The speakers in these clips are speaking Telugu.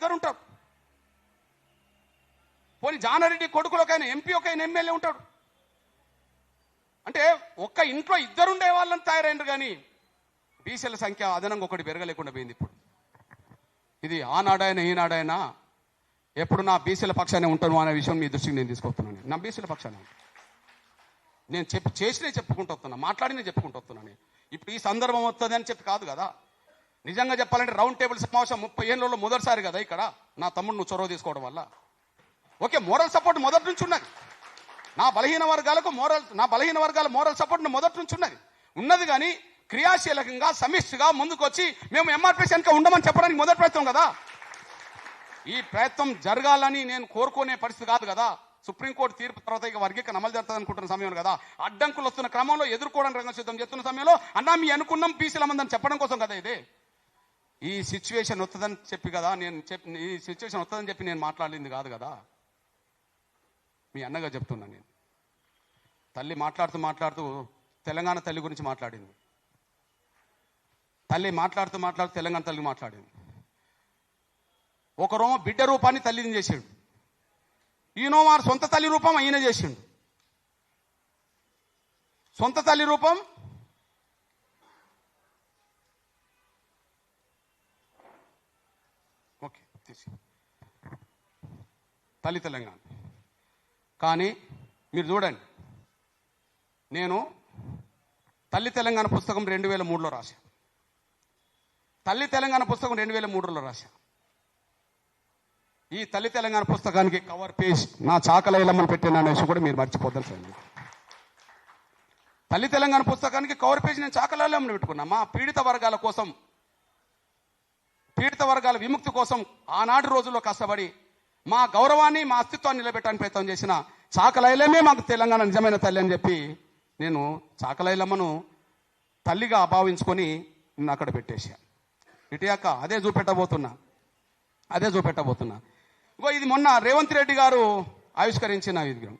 ఇద్దరు ఉంటారు పోనీ జానారెడ్డి కొడుకులు ఒక ఆయన ఎంపీ ఒక ఆయన ఎమ్మెల్యే ఉంటాడు అంటే ఒక్క ఇంట్లో ఇద్దరు ఉండే వాళ్ళని తయారైండ్రు కానీ బీసీల సంఖ్య అదనంగా ఒకటి పెరగలేకుండా పోయింది ఇప్పుడు. ఇది ఆనాడైనా ఈనాడైనా ఎప్పుడు నా బీసీల పక్షానే ఉంటాను అనే విషయం మీ దృష్టికి నేను తీసుకొస్తున్నాను. నా బీసీల పక్షానే నేను చెప్పి చేసినే చెప్పుకుంటూ వస్తున్నా మాట్లాడినే చెప్పుకుంటూ వస్తున్నాను ఇప్పుడు ఈ సందర్భం వస్తుంది అని చెప్పి కాదు కదా. నిజంగా చెప్పాలంటే రౌండ్ టేబుల్ సమావేశం ముప్పై ఏళ్ళలో మొదటిసారి కదా ఇక్కడ? నా తమ్ముడు నువ్వు చొరవ తీసుకోవడం వల్ల. ఓకే మోరల్ సపోర్ట్ మొదటి నుంచి ఉన్నది. నా బలహీన వర్గాలకు మోరల్ నా బలహీన వర్గాల మోరల్ సపోర్ట్ మొదటి నుంచి ఉన్నది. ఉన్నది కానీ క్రియాశీలకంగా సమిష్టిగా ముందుకు వచ్చి మేము ఎంఆర్పీసీ వెనక ఉండమని చెప్పడానికి మొదటి ప్రయత్నం కదా? ఈ ప్రయత్నం జరగాలని నేను కోరుకునే పరిస్థితి కాదు కదా? సుప్రీంకోర్టు తీర్పు తర్వాత ఇక వర్గీకరణ అమలు జరుగుతుంది అనుకుంటున్న సమయం కదా? అడ్డంకులు వస్తున్న క్రమంలో ఎదుర్కోవడానికి రంగం సిద్ధం చేస్తున్న సమయంలో అన్నా మీ అనుకున్నాం పీసీల మందని చెప్పడం కోసం కదా ఇది? ఈ సిచ్యువేషన్ వస్తుందని చెప్పి కదా నేను చెప్పి ఈ సిచ్యువేషన్ వస్తుందని చెప్పి నేను మాట్లాడింది కాదు కదా. మీ అన్నగా చెప్తున్నాను నేను. తల్లి మాట్లాడుతూ మాట్లాడుతూ తెలంగాణ తల్లి గురించి మాట్లాడింది. తల్లి మాట్లాడుతూ మాట్లాడుతూ తెలంగాణ తల్లి మాట్లాడింది. ఒకరో బిడ్డ రూపాన్ని తల్లిని చేసాడు. ఈయనో వారి సొంత తల్లి రూపం ఈయన చేసిండు. సొంత తల్లి రూపం ఓకే తీసి తల్లి తెలంగాణ. కానీ మీరు చూడండి నేను తల్లి తెలంగాణ పుస్తకం రెండు వేల మూడులో రాశా. తల్లి తెలంగాణ పుస్తకం రెండు వేల మూడులో రాశాను ఈ తల్లి తెలంగాణ పుస్తకానికి కవర్ పేజ్ నా చాకలైలమ్మని పెట్టిన అనేసి కూడా మీరు మర్చిపోద్దాం సార్ తల్లి తెలంగాణ పుస్తకానికి కవర్ పేజ్ నేను చాకలైలమ్మని పెట్టుకున్నా. మా పీడిత వర్గాల కోసం పీడిత వర్గాల విముక్తి కోసం ఆనాటి రోజుల్లో కష్టపడి మా గౌరవాన్ని మా అస్తిత్వాన్ని నిలబెట్టడానికి ప్రయత్నం చేసిన చాకలైలమే మాకు తెలంగాణ నిజమైన తల్లి అని చెప్పి నేను చాకలైలమ్మను తల్లిగా భావించుకొని నిన్ను అక్కడ పెట్టేశాను ఇటుయాక అదే చూపెట్టబోతున్నా. అదే చూపెట్టబోతున్నా. ఇగో ఇది మొన్న రేవంత్ రెడ్డి గారు ఆవిష్కరించిన విగ్రహం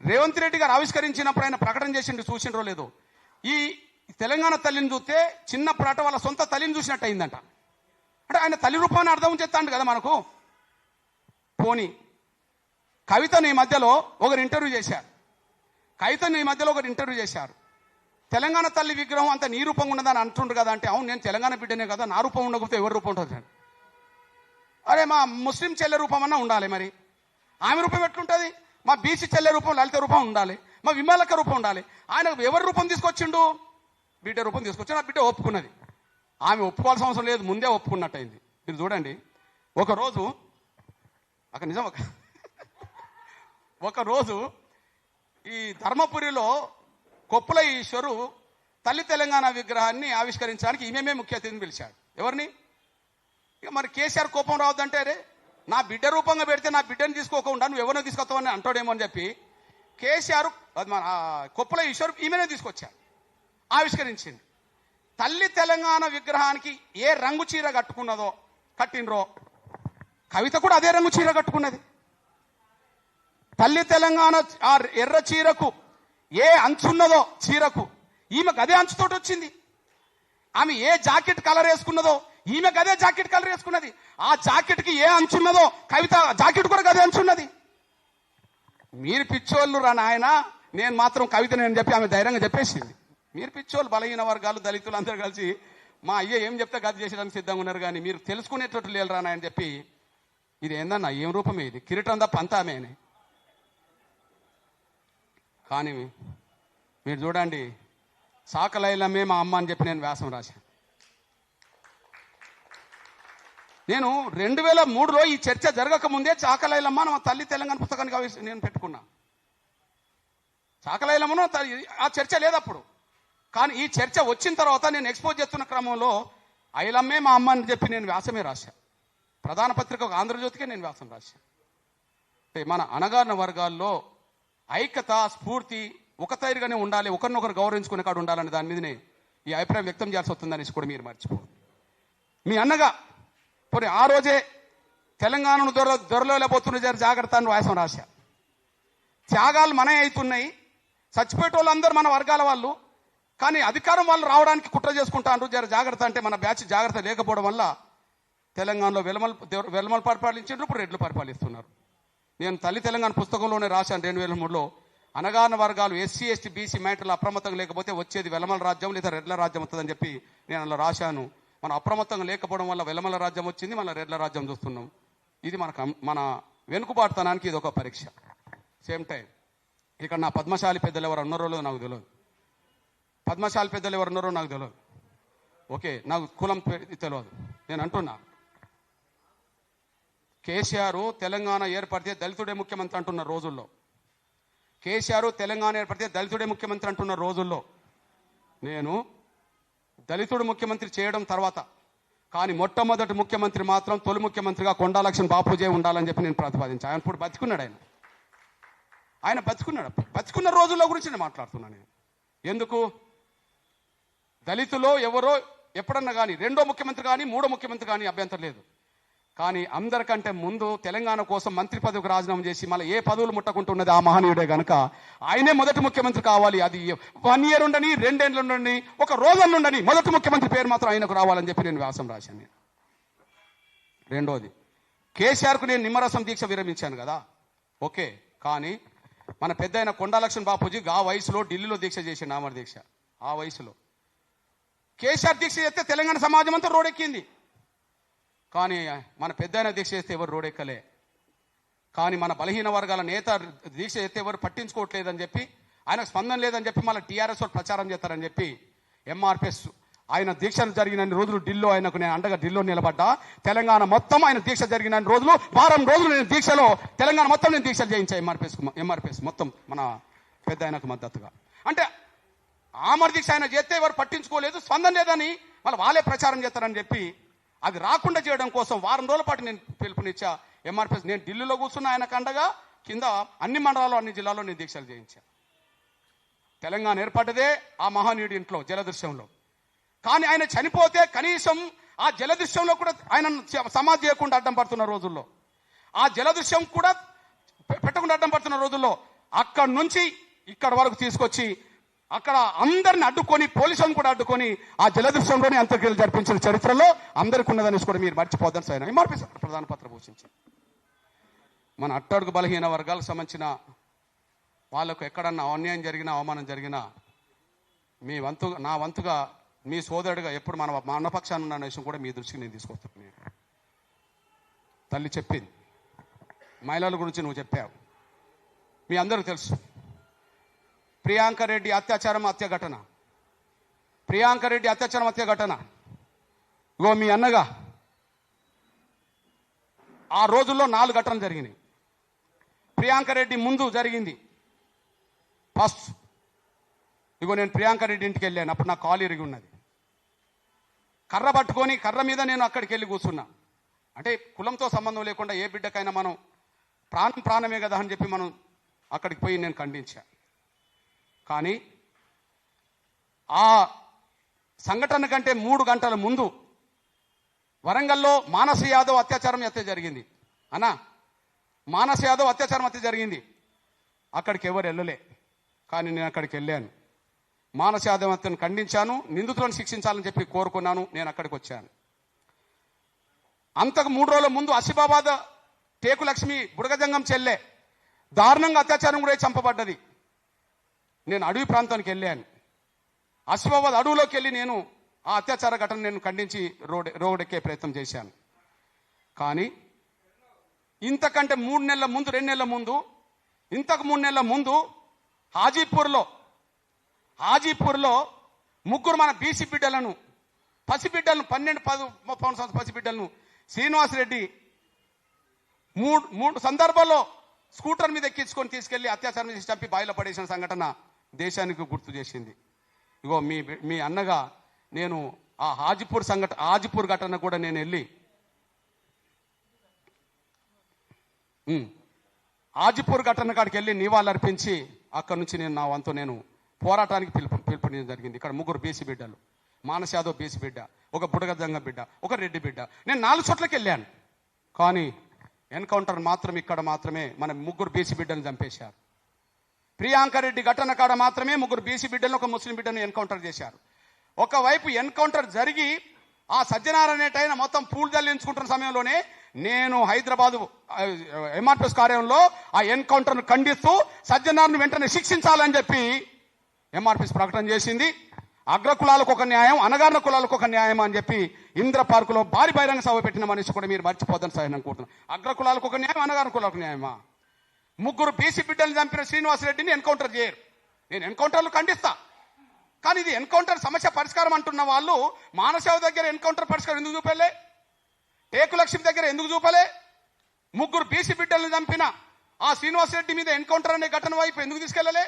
రేవంత్ రెడ్డి గారు ఆవిష్కరించినప్పుడు ఆయన ప్రకటన చేసిండు చూసిండ్రో లేదో. ఈ తెలంగాణ తల్లిని చూస్తే చిన్నప్పుడట వాళ్ళ సొంత తల్లిని చూసినట్టు అయిందంట అంటే ఆయన తల్లి రూపాన్ని అర్థం చేస్తాడు కదా మనకు. పోని. కవితను ఈ మధ్యలో ఒకరు ఇంటర్వ్యూ చేశారు. కవితను ఈ మధ్యలో ఒకరు ఇంటర్వ్యూ చేశారు. తెలంగాణ తల్లి విగ్రహం అంత నీ రూపంగా ఉన్నదని అంటుండ్రు కదా అంటే అవును నేను తెలంగాణ బిడ్డనే కదా నా రూపం ఉండకపోతే ఎవరి రూపం ఉంటుంది? అరే మా ముస్లిం చెల్లె రూపం అన్నా ఉండాలి మరి. ఆమె రూపం ఎట్లుంటుంది? మా బీసీ చెల్లె రూపం లలిత రూపం ఉండాలి. మా విమలక రూపం ఉండాలి. ఆయన ఎవరి రూపం తీసుకొచ్చిండు? బిడ్డ రూపం తీసుకొచ్చి నా బిడ్డ ఒప్పుకున్నది. ఆమె ఒప్పుకోవాల్సిన అవసరం లేదు ముందే ఒప్పుకున్నట్టయింది. మీరు చూడండి. ఒకరోజు అక్కడ నిజం ఒక ఒకరోజు ఈ ధర్మపురిలో కొప్పుల ఈశ్వరు తల్లి తెలంగాణ విగ్రహాన్ని ఆవిష్కరించడానికి ఈమెమే ముఖ్య అతిథిని పిలిచాడు. ఎవరిని? ఇక మరి కేసీఆర్ కోపం రావద్దంటే అరే నా బిడ్డ రూపంగా పెడితే నా బిడ్డని తీసుకోకుండా నువ్వు ఎవరినో తీసుకొస్తావని అంటాడేమో అని చెప్పి కేసీఆర్ మన కొప్పుల ఈశ్వర్ ఈమెనే తీసుకొచ్చాడు ఆవిష్కరించింది తల్లి తెలంగాణ విగ్రహానికి ఏ రంగు చీర కట్టుకున్నదో కట్టినరో కవిత కూడా అదే రంగు చీర కట్టుకున్నది. తల్లి తెలంగాణ ఆ ఎర్ర చీరకు ఏ అంచున్నదో చీరకు ఈమెకు అదే అంచుతోటి వచ్చింది. ఆమె ఏ జాకెట్ కలర్ వేసుకున్నదో ఈమెకు అదే జాకెట్ కలర్ వేసుకున్నది. ఆ జాకెట్కి ఏ అంచున్నదో కవిత జాకెట్ కూడా అదే అంచున్నది. మీరు పిచ్చోళ్ళు రా నాయన నేను మాత్రం కవిత నేను చెప్పి ఆమె ధైర్యంగా చెప్పేసింది. మీరు పిచ్చోళ్ళు బలహీన వర్గాలు దళితులు అందరూ కలిసి మా అయ్య ఏం చెప్తే గది చేసేదానికి సిద్ధంగా ఉన్నారు కానీ మీరు తెలుసుకునేటట్టు లేరు రానాయని చెప్పి ఇది ఏందన్నా ఏం రూపమే ఇది? కిరీటం తప్ప అంతామే కానీ మీరు చూడండి సాకలైలమే మా అమ్మ అని చెప్పి నేను వ్యాసం రాశాను. నేను రెండు వేల మూడులో ఈ చర్చ జరగక ముందే చాకలైలమ్మ నా తల్లి తెలంగాణ పుస్తకానికి నేను పెట్టుకున్నా. చాకలైలమ్మను ఆ చర్చ లేదప్పుడు కానీ ఈ చర్చ వచ్చిన తర్వాత నేను ఎక్స్పోజ్ చేస్తున్న క్రమంలో ఐలమ్మే మా అమ్మ అని చెప్పి నేను వ్యాసమే రాశా. ప్రధాన పత్రిక ఒక ఆంధ్రజ్యోతికే నేను వ్యాసం రాశాను. మన అణగారిన వర్గాల్లో ఐక్యత స్ఫూర్తి ఒక తైరుగానే ఉండాలి ఒకరినొకరు గౌరవించుకునే కాడు ఉండాలని దాని మీదనే ఈ అభిప్రాయం వ్యక్తం చేయాల్సి వస్తుందనేసి కూడా మీరు మర్చిపో మీ అన్నగా పోనీ ఆ రోజే తెలంగాణను దొర దొరలేకపోతున్న జర జాగ్రత్త అని వ్యాసం రాశా. త్యాగాలు మనే అవుతున్నాయి చచ్చిపోయేట వాళ్ళందరూ మన వర్గాల వాళ్ళు కానీ అధికారం వాళ్ళు రావడానికి కుట్ర చేసుకుంటారు జర జాగ్రత్త అంటే మన బ్యాచ్ జాగ్రత్త లేకపోవడం వల్ల తెలంగాణలో వెలమల్ వెలమల్ పరిపాలించారు ఇప్పుడు రెడ్లు పరిపాలిస్తున్నారు. నేను తల్లి తెలంగాణ పుస్తకంలోనే రాశాను రెండు వేల మూడులో. అనగాన వర్గాలు ఎస్సీ ఎస్టీ బీసీ మ్యాటర్లు అప్రమత్తంగా లేకపోతే వచ్చేది వెలమల రాజ్యం లేదా రెడ్ల రాజ్యం వస్తుందని చెప్పి నేను అలా రాశాను. మనం అప్రమత్తంగా లేకపోవడం వల్ల వెలమల రాజ్యం వచ్చింది మన రెడ్ల రాజ్యం చూస్తున్నాం. ఇది మనకు మన వెనుకబాటుతనానికి ఇది ఒక పరీక్ష. Same time. ఇక్కడ నా పద్మశాలి పెద్దలు ఎవరు ఉన్నారో నాకు తెలియదు పద్మశాలి పెద్దలు ఎవరు ఉన్నారో నాకు తెలియదు ఓకే నాకు కులం తెలియదు నేను అంటున్నా. కేసీఆర్ తెలంగాణ ఏర్పడితే దళితుడే ముఖ్యమంత్రి అంటున్న రోజుల్లో. కేసీఆర్ తెలంగాణ ఏర్పడితే దళితుడే ముఖ్యమంత్రి అంటున్న రోజుల్లో. నేను దళితుడు ముఖ్యమంత్రి చేయడం తర్వాత కానీ మొట్టమొదటి ముఖ్యమంత్రి మాత్రం తొలి ముఖ్యమంత్రిగా కొండాలక్ష్మణ్ బాపూజే ఉండాలని చెప్పి నేను ప్రతిపాదించాను ఆయన ఇప్పుడు బతికున్నాడు ఆయన. ఆయన బతుకున్నాడు బతుకున్న రోజుల్లో గురించి నేను మాట్లాడుతున్నాను నేను. ఎందుకు? దళితులో ఎవరో ఎప్పుడన్నా కానీ రెండో ముఖ్యమంత్రి కానీ మూడో ముఖ్యమంత్రి కానీ అభ్యంతరం లేదు. కానీ అందరికంటే ముందు తెలంగాణ కోసం మంత్రి పదవికి రాజీనామా చేసి మళ్ళీ ఏ పదవులు ముట్టకుంటున్నది ఆ మహనీయుడే గనుక ఆయనే మొదటి ముఖ్యమంత్రి కావాలి. అది వన్ ఇయర్ ఉండని రెండేళ్ళు ఉండని ఒక రోజుల్లో ఉండని మొదటి ముఖ్యమంత్రి పేరు మాత్రం ఆయనకు రావాలని చెప్పి నేను వ్యాసం రాశాను నేను. రెండోది కేసీఆర్కు నేను నిమ్మరసం దీక్ష విరమించాను కదా. ఓకే కానీ మన పెద్ద అయిన కొండాలక్ష్మణ్ బాపూజీ ఆ వయసులో ఢిల్లీలో దీక్ష చేసిండు ఆమర దీక్ష. ఆ వయసులో. కేసీఆర్ దీక్ష చేస్తే తెలంగాణ సమాజం అంతా రోడెక్కింది. కానీ మన పెద్ద దీక్ష చేస్తే ఎవరు రోడెక్కలే. కానీ మన బలహీన వర్గాల నేత దీక్ష చేస్తే ఎవరు పట్టించుకోవట్లేదని చెప్పి ఆయనకు స్పందన లేదని చెప్పి మళ్ళీ టీఆర్ఎస్ వాళ్ళు ప్రచారం చేస్తారని చెప్పి ఎంఆర్పిఎస్ ఆయన దీక్ష జరిగిన రోజులు ఢిల్లో ఆయనకు నేను అండగా ఢిల్లో నిలబడ్డా. తెలంగాణ మొత్తం ఆయన దీక్ష జరిగిన రోజులు వారం రోజులు నేను దీక్షలో తెలంగాణ మొత్తం నేను దీక్షలు చేయించా ఎంఆర్పిఎస్ ఎంఆర్పిఎస్ మొత్తం మన పెద్ద ఆయనకు మద్దతుగా. అంటే ఆమర్ దీక్ష ఆయన చేస్తే ఎవరు పట్టించుకోలేదు స్పందన లేదని మళ్ళీ వాళ్ళే ప్రచారం చేస్తారని చెప్పి అది రాకుండా చేయడం కోసం వారం రోజుల పాటు నేను పిలుపునిచ్చా. ఎంఆర్పిఎస్ నేను ఢిల్లీలో కూర్చున్న ఆయన కండగా కింద అన్ని మండలాల్లో అన్ని జిల్లాల్లో నేను దీక్షలు చేయించా. తెలంగాణ ఏర్పడ్డదే ఆ మహానీయుడి ఇంట్లో జలదృశ్యంలో. కానీ ఆయన చనిపోతే కనీసం ఆ జలదృశ్యంలో కూడా ఆయన సమాధి చేయకుండా అడ్డం పడుతున్న రోజుల్లో. ఆ జలదృశ్యం కూడా పెట్టకుండా అడ్డం పడుతున్న రోజుల్లో అక్కడి నుంచి ఇక్కడ వరకు తీసుకొచ్చి అక్కడ అందరిని అడ్డుకొని పోలీసులను కూడా అడ్డుకొని ఆ జలదృశ్యంలోనే అంత్యక్రియలు జరిపించిన చరిత్రలో అందరికి ఉన్నదని కూడా మీరు మర్చిపోద్దని సార్ ఎంఆర్పీ ప్రధాన పత్ర పోషించి మన అట్టడుగు బలహీన వర్గాలకు సంబంధించిన వాళ్ళకు ఎక్కడన్నా అన్యాయం జరిగినా అవమానం జరిగినా మీ వంతు నా వంతుగా మీ సోదరుడిగా ఎప్పుడు మన మానపక్షాన్ని ఉన్న విషయం కూడా మీ దృష్టికి నేను తీసుకొస్తాను. తల్లి చెప్పింది. మహిళల గురించి నువ్వు చెప్పావు. మీ అందరికీ తెలుసు. ప్రియాంక రెడ్డి అత్యాచారం హత్య ఘటన ప్రియాంక రెడ్డి అత్యాచారం హత్య ఘటన ఇగో మీ అన్నగా ఆ రోజుల్లో నాలుగు ఘటనలు జరిగినాయి. ప్రియాంక రెడ్డి ముందు జరిగింది. ఫస్ట్ ఇగో నేను ప్రియాంక రెడ్డి ఇంటికి వెళ్ళాను అప్పుడు నా కాలు ఇరిగి ఉన్నది. కర్ర పట్టుకొని కర్ర మీద నేను అక్కడికి వెళ్ళి కూర్చున్నా. అంటే కులంతో సంబంధం లేకుండా ఏ బిడ్డకైనా మనం ప్రాణం ప్రాణమే కదా అని చెప్పి మనం అక్కడికి పోయి నేను ఖండించా. కానీ ఆ సంఘటన కంటే మూడు గంటల ముందు వరంగల్లో మానస యాదవ్ అత్యాచారం హత్య జరిగింది. అన్నా మానస యాదవ్ అత్యాచారం హత్య జరిగింది. అక్కడికి ఎవరు వెళ్ళలే. కానీ నేను అక్కడికి వెళ్ళాను. మానస యాదవ్ హత్యను ఖండించాను నిందితులను శిక్షించాలని చెప్పి కోరుకున్నాను నేను అక్కడికి వచ్చాను. అంతకు మూడు రోజుల ముందు ఆసిఫాబాద్ టేకులక్ష్మి బుడగజంగం చెల్లె దారుణంగా అత్యాచారం కూడా చంపబడ్డది. నేను అడవి ప్రాంతానికి వెళ్ళాను. ఆసిఫాబాద్ అడవిలోకి వెళ్ళి నేను ఆ అత్యాచార ఘటన నేను ఖండించి రోడ్ రోడ్డెక్కే ప్రయత్నం చేశాను. కానీ ఇంతకంటే మూడు నెలల ముందు రెండు నెలల ముందు ఇంతకు మూడు నెలల ముందు హాజీపూర్లో హాజీపూర్లో ముగ్గురు మన బీసీ బిడ్డలను పసిబిడ్డలను పన్నెండు పది పవన్ సంవత్సరం పసిబిడ్డలను శ్రీనివాసరెడ్డి మూడు మూడు సందర్భాల్లో స్కూటర్ మీద ఎక్కించుకొని తీసుకెళ్ళి అత్యాచారం చేసి చంపి బాయిలో పడేసిన సంఘటన దేశానికి గుర్తు చేసింది. ఇగో మీ మీ అన్నగా నేను ఆ హాజీపూర్ సంఘటన హాజీపూర్ ఘటన కూడా నేను వెళ్ళి హాజీపూర్ ఘటన కాడికి వెళ్ళి నివాళులర్పించి అక్కడి నుంచి నేను నా వంతు నేను పోరాటానికి పిలుపు పిలుపునివ్వడం జరిగింది. ఇక్కడ ముగ్గురు బీసీ బిడ్డలు. మానస్ యాదవ్ బీసీ బిడ్డ ఒక బుడగజంగ బిడ్డ ఒక రెడ్డి బిడ్డ. నేను నాలుగు చోట్లకి వెళ్ళాను. కానీ ఎన్కౌంటర్ మాత్రం ఇక్కడ మాత్రమే మన ముగ్గురు బీసీ బిడ్డలను చంపేశారు. ప్రియాంక రెడ్డి ఘటన కాడ మాత్రమే ముగ్గురు బీసీ బిడ్డలను ఒక ముస్లిం బిడ్డను ఎన్కౌంటర్ చేశారు. ఒకవైపు ఎన్కౌంటర్ జరిగి ఆ సత్యనారాయణ మొత్తం పూలు జల్లించుకుంటున్న సమయంలోనే నేను హైదరాబాద్ ఎంఆర్పిఎస్ కార్యాలయంలో ఆ ఎన్కౌంటర్ను ఖండిస్తూ సజ్జనారాయణ వెంటనే శిక్షించాలని చెప్పి ఎంఆర్పిఎస్ ప్రకటన చేసింది. అగ్ర కులాలకు ఒక న్యాయం అనగారిన కులాలకు ఒక న్యాయం అని చెప్పి ఇంద్ర పార్కులో భారీ బహిరంగ సభ పెట్టిన మనిషి కూడా మీరు మర్చిపోద్దని సహనం కోరుతున్నాను. అనుకుంటున్నాను అగ్ర ఒక న్యాయం అనగారిన కులాలకు న్యాయమా? ముగ్గురు బీసీ బిడ్డలు చంపిన శ్రీనివాసరెడ్డిని ఎన్కౌంటర్ చేయరు. నేను ఎన్కౌంటర్లు ఖండిస్తా. కానీ ఇది ఎన్కౌంటర్ సమస్య పరిష్కారం అంటున్న వాళ్ళు మానసావు దగ్గర ఎన్కౌంటర్ పరిష్కారం ఎందుకు చూపలే? టేకు లక్ష్మి దగ్గర ఎందుకు చూపలే? ముగ్గురు బీసీ బిడ్డలను చంపిన ఆ శ్రీనివాసరెడ్డి మీద ఎన్కౌంటర్ అనే ఘటన వైపు ఎందుకు తీసుకెళ్ళలే?